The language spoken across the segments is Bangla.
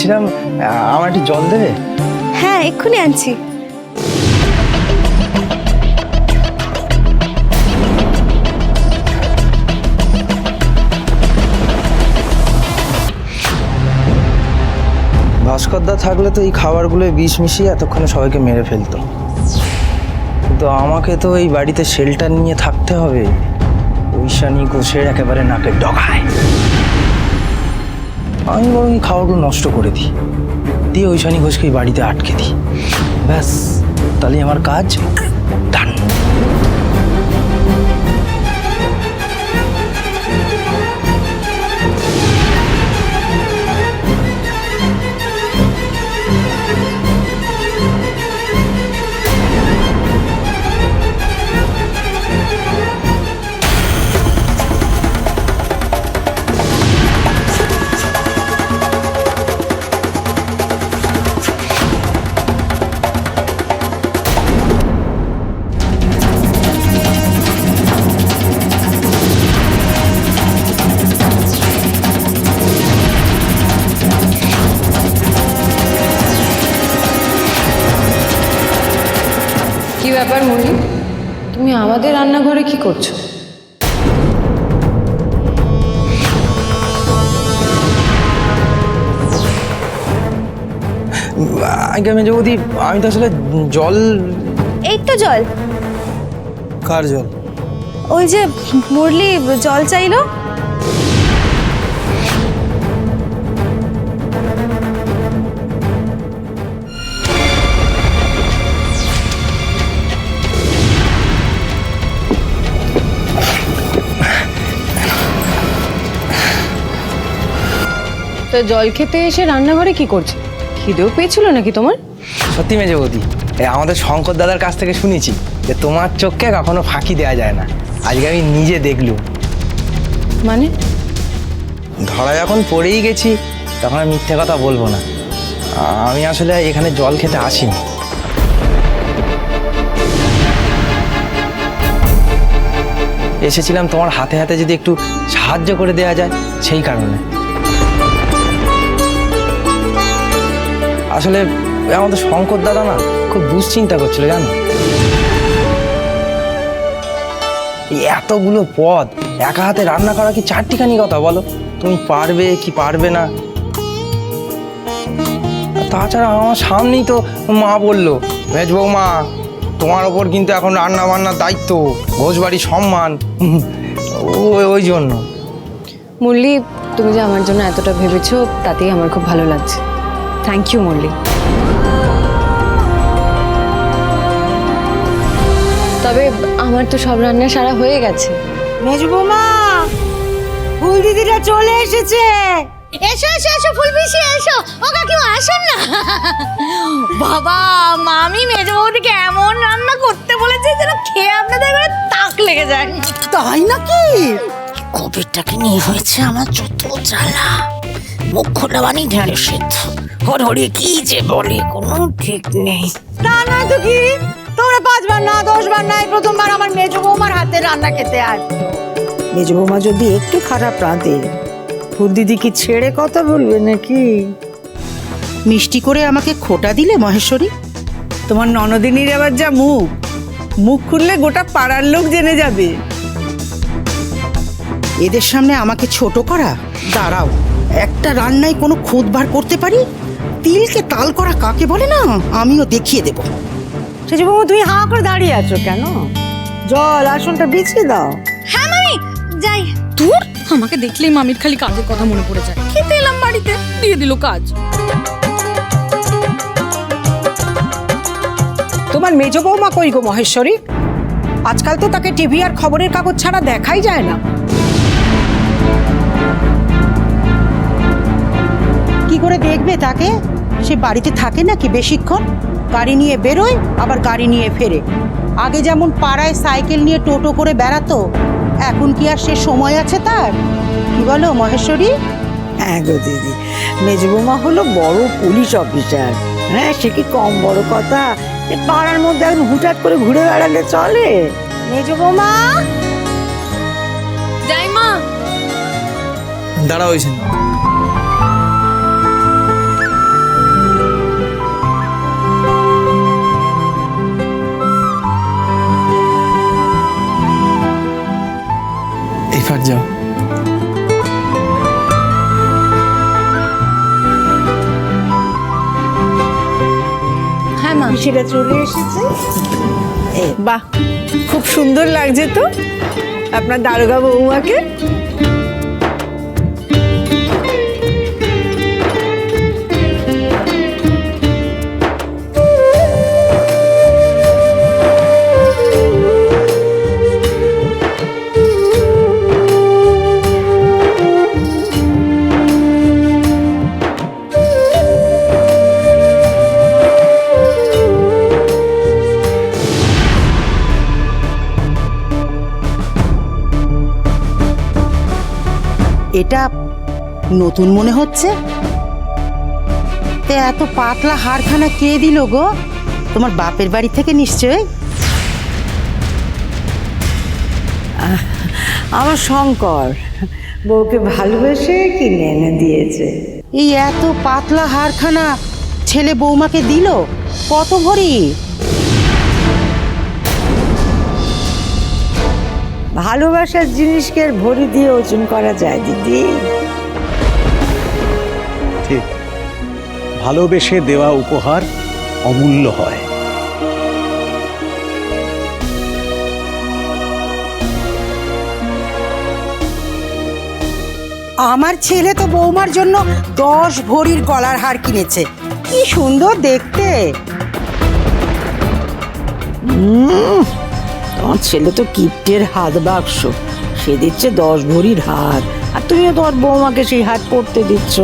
বলছিলাম আমার একটু জল দেবে? হ্যাঁ এক্ষুনি আনছি। ভাস্করদা থাকলে তো এই খাবারগুলো বিষ মিশিয়ে এতক্ষণে সবাইকে মেরে ফেলতো। কিন্তু আমাকে তো এই বাড়িতে শেল্টার নিয়ে থাকতে হবে। ঐশানী ঘোষের একেবারে নাকের ডগায়। আমি বরং খাওয়াগুলো নষ্ট করে দিই। দিয়ে ওই শানি ঘোষকে বাড়িতে আটকে দিই। ব্যাস তাহলে আমার কাজ ডান। কি ব্যাপার তুমি আমাদের রান্নাঘরে কি করছ? আগে মেজবদি আমি তো আসলে জল এই তো জল। কার জল? ওই যে মুরলি জল চাইলো? তো জল খেতে এসে রান্নাঘরে কি করছে? খিদেও পেয়েছিল নাকি তোমার? সত্যি মেজবদি এই আমাদের শঙ্কর দাদার কাছ থেকে শুনেছি যে তোমার চোখকে কখনো ফাঁকি দেওয়া যায় না। আজকে আমি নিজে দেখলুম। মানে? ধরা যখন পড়েই গেছি তখন আর মিথ্যে কথা বলব না। আমি আসলে এখানে জল খেতে আসিনি। এসেছিলাম তোমার হাতে হাতে যদি একটু সাহায্য করে দেওয়া যায় সেই কারণে। আসলে আমাদের শঙ্কর দাদা না খুব দুশ্চিন্তা করছিল, জানো? এতগুলো পদ, একা হাতে রান্না করা কি চারটিখানি কথা বলো? তুমি পারবে কি পারবে না? তাছাড়া আমার সামনেই তো মা বলল মেজ বৌমা তোমার ওপর কিন্তু এখন রান্না বান্নার দায়িত্ব ঘোষবাড়ির সম্মান। ওই জন্য। মুরলি, তুমি যে আমার জন্য এতটা ভেবেছো, তাতেই আমার খুব ভালো লাগছে। থ্যাংক ইউ মুরলি তবে আমার তো সব রান্না সারা হয়ে গেছে। মেজু বৌমা ফুল দিদিরা চলে এসেছে। এসো এসো এসো ফুল পিসি এসো। ও কাকিমা আসুন না। বাবা মামি মেজু বৌদিকে এমন রান্না করতে বলেছে যেন খেয়ে আপনাদের ঘরে তাক লেগে যায়। তাই নাকি? কোভিডটাকে নিয়ে হয়েছে আমার যত জ্বালা। মুখ বানি ঢেঁড়ে সিদ্ধ হরহরে কি যে বলে কোনো ঠিক নেই। তা না তো কি তোমরা পাঁচবার না দশবার না এই প্রথমবার আমার মেজু বৌমার হাতে রান্না খেতে আসছো মেজ বৌমা যদি একটু খারাপ রাঁধে ফুল দিদি কি ছেড়ে কথা বলবে নাকি? মিষ্টি করে আমাকে খোটা দিলে মহেশ্বরী? তোমার ননদিনীর আবার যা মুখ। মুখ খুললে গোটা পাড়ার লোক জেনে যাবে। এদের সামনে আমাকে ছোট করা? দাঁড়াও। একটা রান্নায় কোনো খুদ বার করতে পারি? তিলকে তাল করা কাকে বলে না? আমিও দেখিয়ে দেব। মেজু বৌমা তুমি হাঁ করে দাঁড়িয়ে আছো কেন? জল আসনটা বিছিয়ে দাও। হ্যাঁ মামি যাই। দূর আমাকে দেখলেই মামির খালি কাজের কথা মনে পড়ে যায়। খেতে এলাম বাড়িতে দিয়ে দিল কাজ। তোমার মেজ বৌমা কই গো মহেশ্বরী? আজকাল তো তাকে টিভি আর খবরের কাগজ ছাড়া দেখাই যায় না। করে দেখবে তাকে? সে বাড়িতে থাকে নাকি বেশিক্ষণ? গাড়ি নিয়ে বেরোয় আবার গাড়ি নিয়ে ফেরে। আগে যেমন পাড়ায় সাইকেল নিয়ে টোটো করে বেড়াতো এখন কি আর সে সময় আছে তার? কি বলো মহেশ্বরী? হ্যাঁ গো দিদি মেজ বৌমা হলো বড় পুলিশ অফিসার। হ্যাঁ সে কি কম বড় কথা? এ পাড়ার মধ্যে এখন হুটহাট করে ঘুরে বেড়ালে চলে। মেজু বৌমা? যাই এবার যাও হ্যাঁ মা। সেটা চলে এসেছে। বাহ খুব সুন্দর লাগছে তো। আপনার দারোগা বৌমাকে। এটা নতুন মনে হচ্ছে? তে এত পাতলা হারখানা কে দিল গো? তোমার বাপের বাড়ি থেকে নিশ্চয় আমার শঙ্কর বউকে ভালোবেসে কিনে এনে দিয়েছে। এই এত পাতলা হারখানা ছেলে বৌমাকে দিল? কত ভরি? ভালোবাসার জিনিসকে ভরি দিয়ে ওজন করা যায় দিদি। ঠিক। ভালোবেসে দেওয়া উপহার অমূল্য হয়। আমার ছেলে তো বৌমার জন্য দশ ভরির গলার হার কিনেছে। কি সুন্দর দেখতে। তোমার ছেলে তো কিপ্টের হাত বাক্স। সে দিচ্ছে দশ ভরির হাত আর তুমিও তোমার বৌমাকে সেই হাত পরতে দিচ্ছ।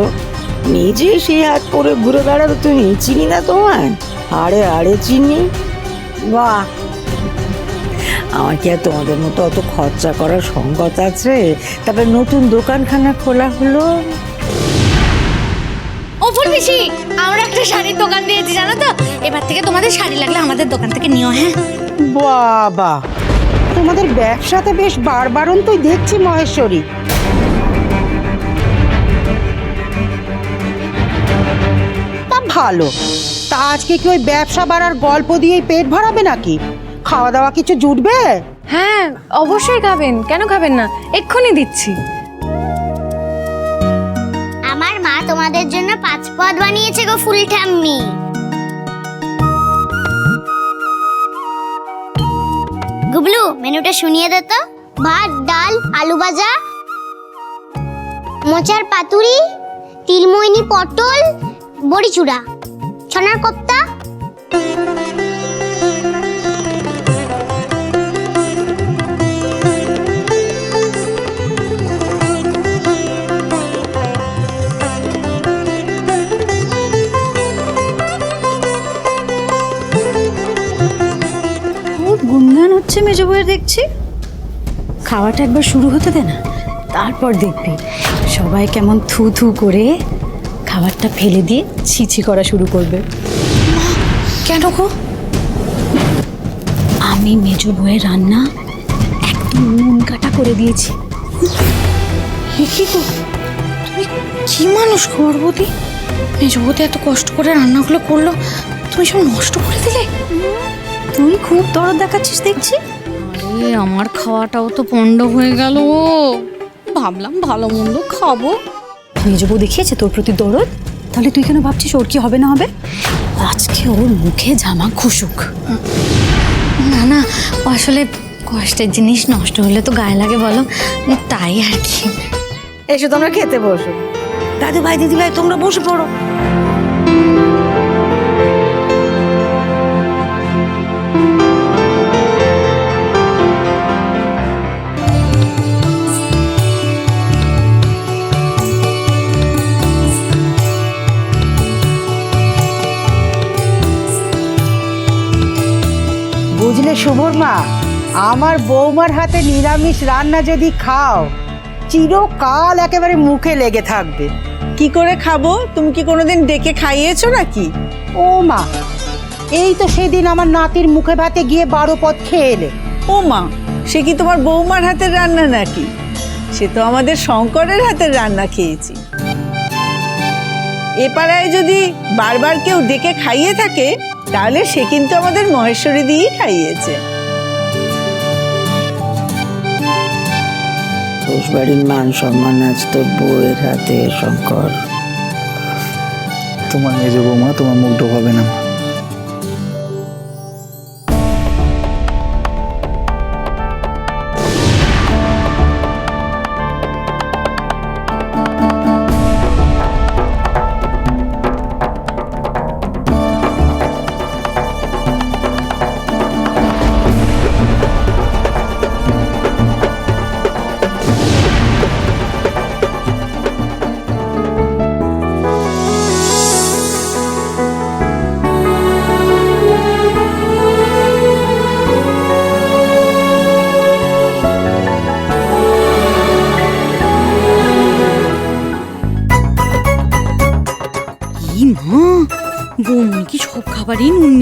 নিজে সেই হাত পরে ঘুরে বেড়াবে তুমি, চিনি না তোমায়? আরে আরে চিনি। বাহ! আমার কি আর তোমাদের মতো অত খরচা করার সঙ্গত আছে? তারপরে নতুন দোকানখানা খোলা হলো। ফুলবিশি আমরা একটা শাড়ির দোকান দিয়েছি জানো তো? এবার থেকে তোমাদের শাড়ি লাগলে আমাদের দোকান থেকে নিও হ্যাঁ? বাবা তোমাদের ব্যবসাতে বেশ বারবারন্তই দেখছি মহেশ্বরী। তা ভালো তা আজকে কি ওই ব্যবসা বাড়ার গল্প দিয়েই পেট ভরাবে নাকি? খাওয়া দাওয়া কিছু জুটবে? হ্যাঁ অবশ্যই খাবেন কেন খাবেন না? এক্ষুনি দিচ্ছি। তোমাদের জন্য পাঁচ পদ বানিয়েছে গো ফুল ঠাম্মি। গুবলু, মেনুটা শুনিয়ে দে তো। ভাত, ডাল, আলু ভাজা, মোচার পাতুরি তিলমইনি পটল, বড়িচুড়া। ছনার কোপ্তা হচ্ছে মেজো বউয়ের দেখছি। খাওয়াটা একবার শুরু হতে দে না, তারপর দেখবি। সবাই কেমন থু থু করে খাবারটা ফেলে দিয়ে ছিছি করা শুরু করবে। কেন গো? আমি মেজো বউয়ের রান্না একদম নুন কাটা করে দিয়েছি। কি তুমি মানুষ গর্ভবতী মেজবতী এত কষ্ট করে রান্নাগুলো করল, তুমি সব নষ্ট করে দিলে? তুই খুব দরদ দেখাচ্ছিস দেখছি। আরে আমার খাওয়াটাও তো পণ্ড হয়ে গেল। ভাবলাম ভালো মন্দ খাব। মেজো বউ দেখিয়েছে তোর প্রতি দরদ তাহলে তুই কেন ভাবছিস ওর কি হবে না হবে? আজকে ওর মুখে জামা খুশুক। না না ও আসলে কষ্টের জিনিস নষ্ট হলে তো গায়ে লাগে বলো। তাই আর কি। এসো তোমরা খেতে বসো। দাদু ভাই দিদি ভাই তোমরা বসে পড়ো। বুঝলে শুভর মা আমার বৌমার হাতে নিরামিষ রান্না যদি খাও চিরকাল একেবারে মুখে লেগে থাকবে। কি করে খাব? তুমি কি কোনোদিন ডেকে খাইয়েছো নাকি? ও মা এই তো সেদিন আমার নাতির মুখে ভাতে গিয়ে বারো পথ খেয়ে এলে। ও মা সে কি তোমার বৌমার হাতের রান্না নাকি? সে তো আমাদের শঙ্করের হাতের রান্না খেয়েছি। এ পাড়ায় যদি বারবার কেউ ডেকে খাইয়ে থাকে তাহলে সে কিন্তু আমাদের মহেশ্বরী দিয়েই খাইয়েছে। বাড়ির মান সম্মান আজ তোর বউয়ের হাতে শঙ্কর। তোমার মেজ বৌমা তোমার মুখ ঢোকাবে না।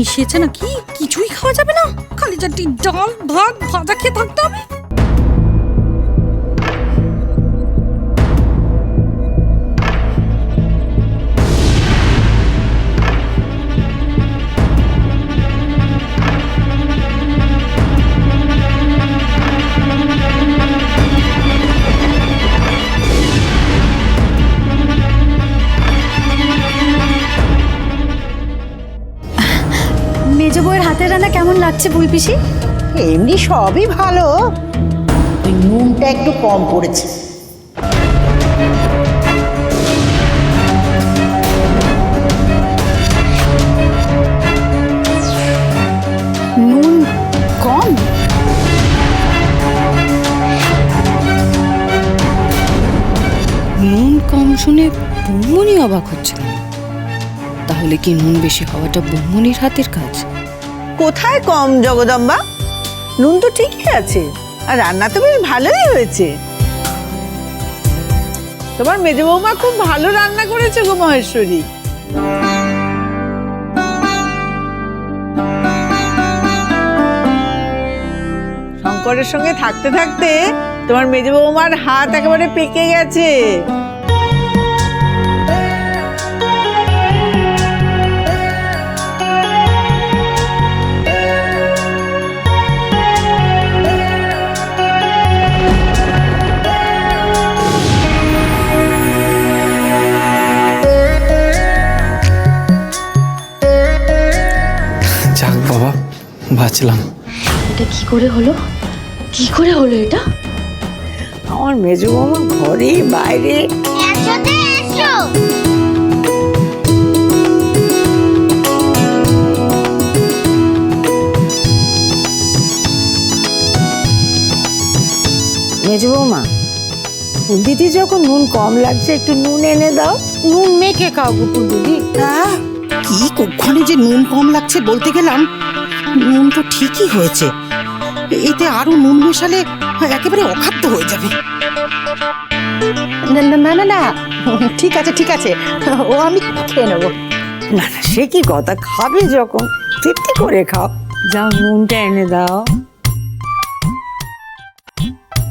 মিশিয়েছে নাকি? কিছুই খাওয়া যাবে না। খালি চারটি ডাল ভাত ভাজা খেয়ে থাকতে। লাগছে ফুলপিসি এমনি সবই ভালো। ওই নুনটা একটু কম পড়েছে। নুন কম? নুন কম শুনে বৌমনি অবাক হচ্ছে তাহলে কি নুন বেশি হওয়াটা বৌমনির হাতের কাজ? কোথায় কম জগদম্বা? নুন তো ঠিকই আছে, আর রান্না তো বেশ ভালোই হয়েছে। তোমার মেজ বৌমা খুব ভালো রান্না করেছে গো মহেশ্বরী। শঙ্করের সঙ্গে থাকতে থাকতে তোমার মেজ বৌমার হাত একেবারে পেকে গেছে। বাঁচলাম এটা কি করে হলো? কি করে হলো এটা? আমার মেজো বৌমা ঘরে বাইরে। একসাথে এসো। মেজো বৌমা দিদি যখন নুন কম লাগছে একটু নুন এনে দাও। নুন মেখে খাও গুপুর দিদি। হ্যাঁ? কি কক্ষণে যে নুন কম লাগছে বলতে গেলাম? নুন তো ঠিকই হয়েছে। এতে আরও নুন মেশালে একেবারে অখাদ্য হয়ে যাবে। না না, না না ঠিক আছে ঠিক আছে। ও আমি খেয়ে নেব। না না সে কি কথা? খাবে যখন। তৃপ্তি করে খাও। যাও নুনটা এনে দাও।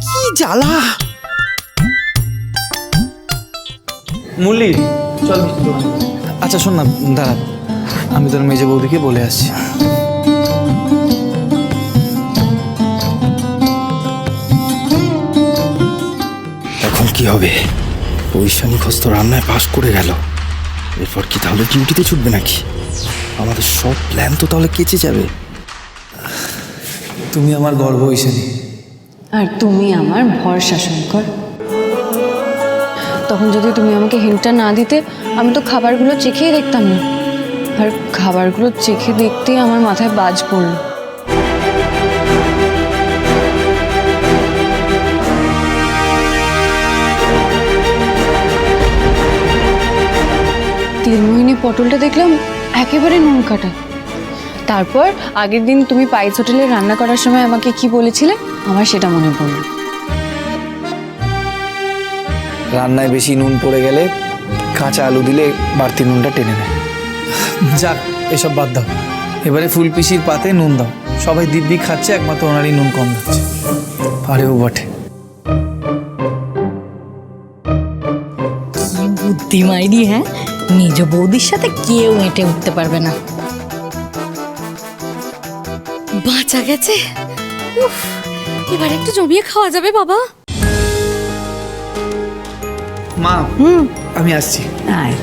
কি জ্বালা? মুলি চল আচ্ছা শোন না দাঁড়া। আমি তোর মেজে বৌদিকে বলে আসছি। কি হবে? ঐশানী ঘোষ তো রান্নায় পাশ করে গেল। এরপর কি তাহলে ডিউটিতে ছুটবে নাকি? আমাদের সব প্ল্যান তো তাহলে কেচে যাবে। তুমি আমার গর্ব ঐশানী আর তুমি আমার ভরসা শঙ্কর। তখন যদি তুমি আমাকে হিন্টটা না দিতে আমি তো খাবারগুলো চেখেই দেখতাম না। আর খাবারগুলো চেখে দেখতেই আমার মাথায় বাজ পড়ল। পটলটা দেখলাম একেবারে নুন কাটা। তারপর আগের দিন তুমি পাইস হোটেলে রান্না করার সময় আমাকে কি বলেছিলে? আমার সেটা মনে পড়ল। রান্নায় বেশি নুন পড়ে গেলে কাঁচা আলু দিলে বাড়তি নুনটা টেনে নেয়। যাক এসব বাদ দাও। এবারে ফুল পিসির পাতে নুন দাও। সবাই দিব্যি খাচ্ছে একমাত্র ওনারই নুন কম যাচ্ছে পারেও বটে। বুদ্ধি মাইরি হ্যাঁ? নিজ বৌদির সাথে কেউ এঁটে উঠতে পারবে না। বাঁচা গেছে? উফ এবার একটু জমিয়ে খাওয়া যাবে বাবা। মা হুম। আমি আসছি। আয়।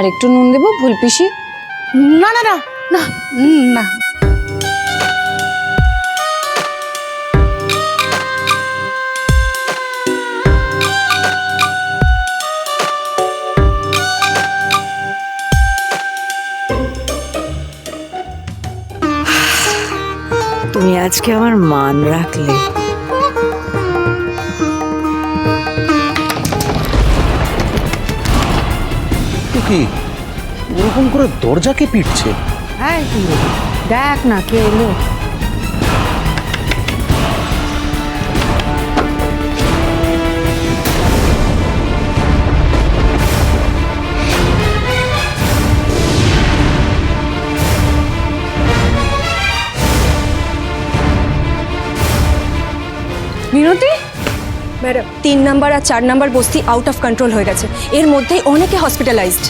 আর একটু নুন দেবো ভুল পিসি? না না না না না। তুমি আজকে আমার মান রাখলে। এ কি ওরকম করে দরজাকে পিটছে? হ্যাঁ দেখ না কে এলো। মিনতি? ম্যাডাম তিন নাম্বার আর চার নাম্বার বস্তি আউট অফ কন্ট্রোল হয়ে গেছে। এর মধ্যেই অনেকে হসপিটালাইজড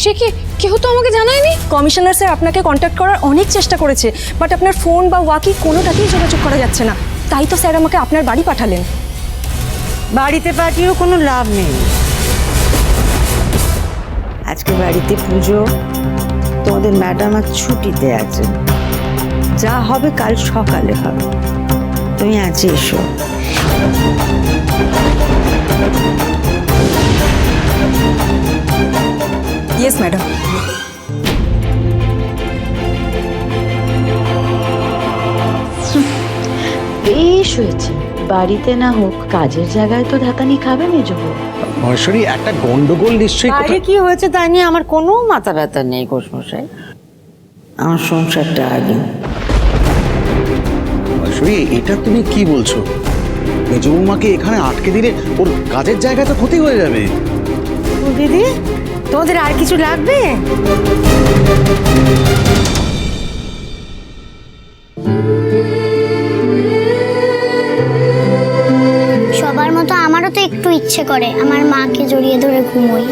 সে কি কেউ তো আমাকে জানায়নি? কমিশনার স্যার আপনাকে কন্ট্যাক্ট করার অনেক চেষ্টা করেছে বাট আপনার ফোন বা ওয়াকি কোনোটাতেই যোগাযোগ করা যাচ্ছে না। তাই তো স্যার আমাকে আপনার বাড়ি পাঠালেন। বাড়িতে পাঠিয়েও কোনো লাভ নেই। আজকে বাড়িতে পুজো তোমাদের ম্যাডাম আর ছুটিতে আছে। যা হবে কাল সকালে হবে। তুমি আজ এসো। ইয়েস ম্যাডাম বেশ হয়েছে। বাড়িতে না হোক কাজের জায়গায় তো ধাতানি খাবে মেজো বউ। মহেশ্বরী একটা গন্ডগোল নিশ্চয়ই বাইরে কি হয়েছে তাই নিয়ে আমার কোনো মাথা ব্যথা নেই কোষমশাই আমার সংসারটা আগে। মহেশ্বরী এটা তুমি কি বলছো? মেজ বৌমাকে এখানে আটকে দিলে ওর কাজের জায়গা তো ক্ষতি হয়ে যাবে। দিদি তোমাদের আর কিছু লাগবে? ইচ্ছে করে আমার মাকে জড়িয়ে ধরে ঘুমোই।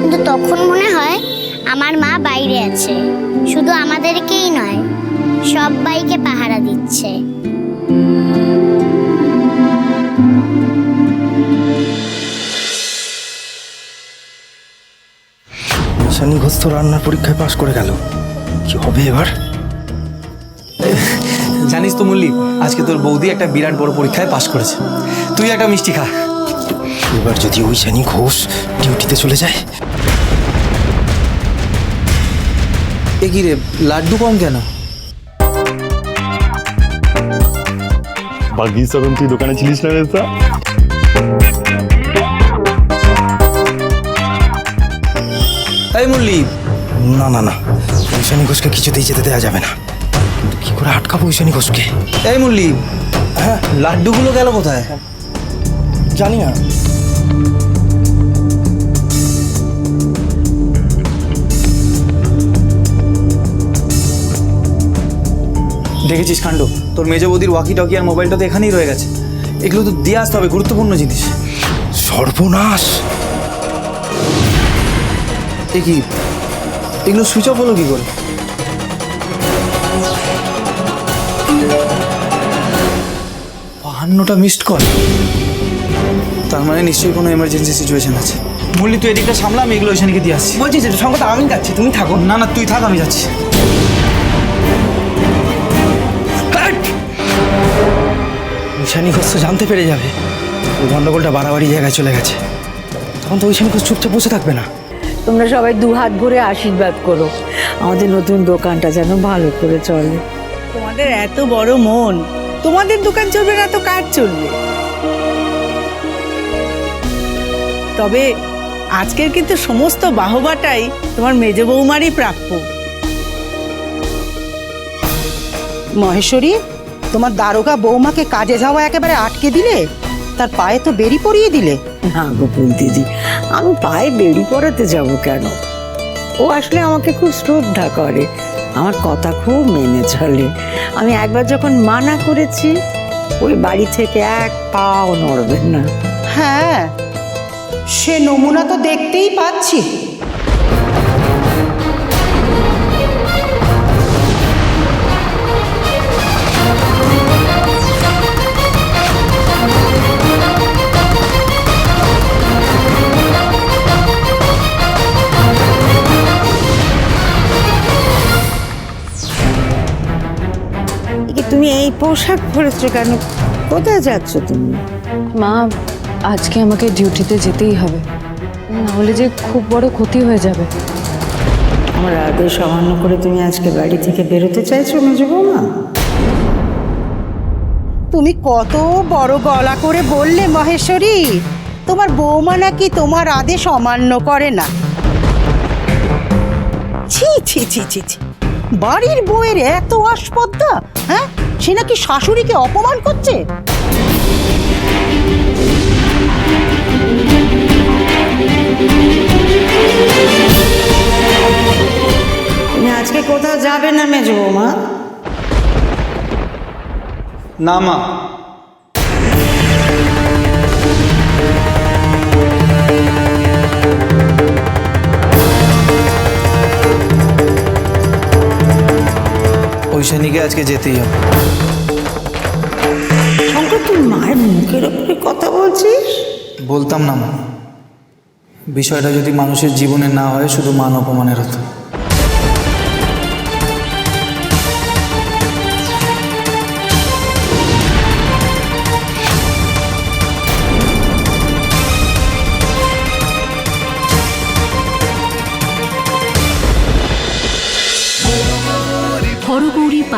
কিন্তু তখন মনে হয় আমার মা বাইরে আছে। শুধু আমাদেরকেই নয় সবাইকে পাহারা দিচ্ছে। ঈশানী ঘোষ তো রান্নার পরীক্ষায় পাশ করে গেল। কি হবে এবার? জানিস তো মল্লিক আজকে তোর বৌদি একটা বিরাট বড় পরীক্ষায় পাশ করেছে। তুই একটা মিষ্টি খা। এবার যদি ওই শানি ঘোষ ডিউটিতে চলে যায়? এ কি রে লাড্ডু কম কেন? বাকি তখন তুই দোকানে ছিলিস না রে তা এই মল্লিক না না না ঈশানী ঘোষকে কিছুতেই যেতে দেওয়া যাবে না। কিন্তু কি করে আটকাবো ঈশানী ঘোষকে? এই মল্লিক হ্যাঁ? লাড্ডুগুলো গেল কোথায়? জানি না। দেখেছিস কাণ্ড তোর মেজ বৌদির ওয়াকি টকি আর মোবাইলটা তো এখানেই রয়ে গেছে। এগুলো তো দিয়ে আসতে হবে গুরুত্বপূর্ণ জিনিস। সর্বনাশ! এ কি? এগুলো সুইচ অফ হলো কি করে? বাহান্নটা মিসড কল তার মানে নিশ্চয়ই কোনো এমার্জেন্সি সিচুয়েশন আছে। মল্লি তুই এদিকটা সামলা আমি এগুলো ওইখানে দিয়ে আসছি। বলছি যে সঙ্গে আমি যাচ্ছি তুমি থাকো। না না তুই থাক আমি যাচ্ছি। ঈশানী ঘোষ তো জানতে পেরে যাবে। ওই গন্ডগোলটা বাড়াবাড়ি জায়গায় চলে গেছে। তখন তো ঈশানী ঘোষ চুপচাপ বসে থাকবে না। তোমরা সবাই দু হাত ভরে আশীর্বাদ করো। আমাদের নতুন দোকানটা যেন ভালো করে চলে। তোমাদের এত বড় মন। তোমাদের দোকান চলবে না তো কার চলবে? তবে আজকের কিন্তু সমস্ত বাহবাটাই তোমার মেজ বৌমারই প্রাপ্য। মহেশ্বরী তোমার দারোগা বৌমাকে কাজে যাওয়া একেবারে আটকে দিলে? তার পায়ে তো বেরি পরিয়ে দিলে। না গোপুল দিদি আমি পায়ে বেড়ি পড়াতে যাব কেন? ও আসলে আমাকে খুব শ্রদ্ধা করে আমার কথা খুব মেনে চলে। আমি একবার যখন মানা করেছি ওই বাড়ি থেকে এক পাও নড়বেন না। হ্যাঁ সে নমুনা তো দেখতেই পাচ্ছি। তুমি এই পোশাক পরেছো কেন? কোথায় যাচ্ছ তুমি? মা আজকে আমাকে ডিউটিতে যেতেই হবে। না হলে যে খুব বড় ক্ষতি হয়ে যাবে। আমার আদেশ অমান্য করে তুমি আজকে বাড়ি থেকে বেরোতে চাইছো মেজো বৌমা? তুমি কত বড় গলা করে বললে মহেশ্বরী! তোমার বৌমা নাকি তোমার আদেশ অমান্য করে না। ছি ছি ছি ছি ছি। বাড়ির বউয়ের এত আসপদ্দা হ্যাঁ? সে নাকি শাশুড়িকে অপমান করছে? তুমি আজকে কোথাও যাবে না মেজ বৌমা? না মা ঐশানীকে আজকে যেতেই হবে। শঙ্কর তুই মায়ের মুখের ওপরে কথা বলছিস? বলতাম না মা। বিষয়টা যদি মানুষের জীবনে না হয় শুধু মান অপমানের হতো।